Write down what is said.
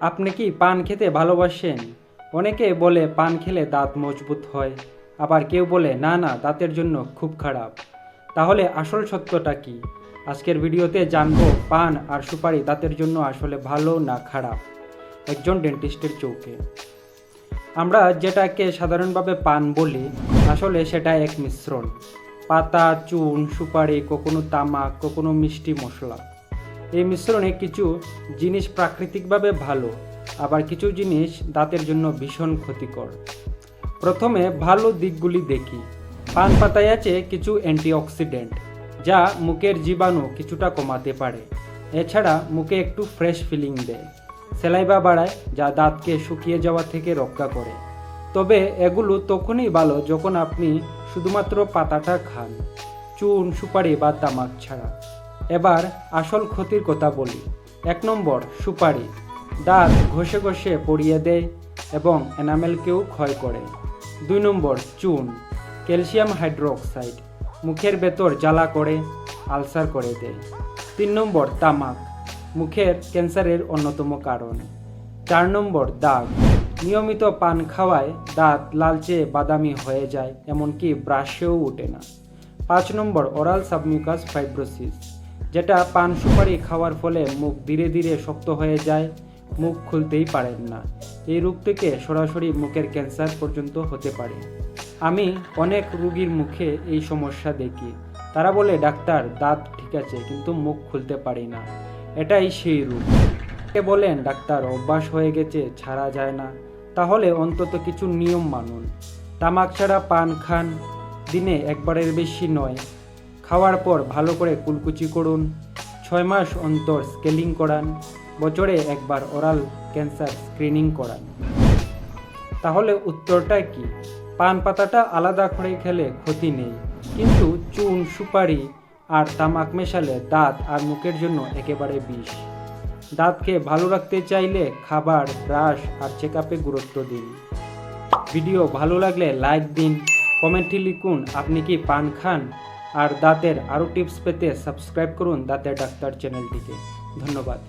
আপনি কি পান খেতে ভালোবাসেন? অনেকে বলে পান খেলে দাঁত মজবুত হয়, আবার কেউ বলে, না না, দাঁতের জন্য খুব খারাপ। তাহলে আসল সত্যটা কি? আজকের ভিডিওতে জানব, পান আর সুপারি দাঁতের জন্য আসলে ভালো না খারাপ? একজন ডেন্টিস্টের চৌকে। আমরা যেটাকে সাধারণভাবে পান বলি, আসলে সেটা এক মিশ্রণ। পাতা, চুন, সুপারি, কখনো তামাক, কখনো মিষ্টি মশলা। এই মিশ্রণে কিছু জিনিস প্রাকৃতিকভাবে ভালো, আবার কিছু জিনিস দাঁতের জন্য ভীষণ ক্ষতিকর। প্রথমে ভালো দিকগুলি দেখি। পান পাতায় আছে কিছু অ্যান্টিঅক্সিডেন্ট, যা মুখের জীবাণু কিছুটা কমাতে পারে। এছাড়া মুখে একটু ফ্রেশ ফিলিং দেয়। সেলাইবা বাড়ায়, যা দাঁতকে শুকিয়ে যাওয়া থেকে রক্ষা করে। তবে এগুলো তখনই ভালো যখন আপনি শুধুমাত্র পাতাটা খান। চুন, সুপারি বা তামাক ছাড়া। এবার আসল ক্ষতির কথা বলি। এক নম্বর, সুপারি। দাঁত ঘষে ঘষে পড়িয়ে দেয় এবং এনামেলকেও ক্ষয় করে। দুই নম্বর, চুন। ক্যালসিয়াম হাইড্রোক্সাইড মুখের ভেতর জ্বালা করে, আলসার করে দেয়। তিন নম্বর, তামাক মুখের ক্যান্সারের অন্যতম কারণ। চার নম্বর, দাগ। নিয়মিত পান খাওয়ায় দাঁত লালচে বাদামি হয়ে যায়, এমনকি ব্রাশেও ওঠে না। পাঁচ নম্বর ওরাল সাবমিউকাস ফাইব্রোসিস। যেটা পান সুপারি খাওয়ার ফলে মুখ ধীরে ধীরে শক্ত হয়ে যায়, মুখ খুলতেই পারেন না। এই রোগ থেকে সরাসরি মুখের ক্যান্সার পর্যন্ত হতে পারে। আমি অনেক রুগীর মুখে এই সমস্যা দেখি। তারা বলে, ডাক্তার, দাঁত ঠিক আছে, কিন্তু মুখ খুলতে পারি না। এটাই সেই রোগ। কে বলেন, ডাক্তার, অভ্যাস হয়ে গেছে, ছাড়া যায় না। তাহলে অন্তত কিছু নিয়ম মানুন। তামাক ছাড়া পান খান। দিনে একবারের বেশি নয়। খাওয়ার পর ভালো করে কুলকুচি করুন। ছয় মাস অন্তর স্কেলিং করান। বছরে একবার ওরাল ক্যান্সার স্ক্রিনিং করান। তাহলে উত্তরটা কি? পান পাতাটা আলাদা করে খেলে ক্ষতি নেই। কিন্তু চুন, সুপারি আর তামাক মেশালে দাঁত আর মুখের জন্য একেবারে বিষ। দাঁতকে ভালো রাখতে চাইলে খাবার, ব্রাশ আর চেক আপে গুরুত্ব দিন। ভিডিও ভালো লাগলে লাইক দিন, কমেন্টে লিখুন, আপনি কি পান খান? আর দাঁতের আরও টিপস পেতে সাবস্ক্রাইব করুন দাঁতের ডাক্তার চ্যানেলটিকে ধন্যবাদ।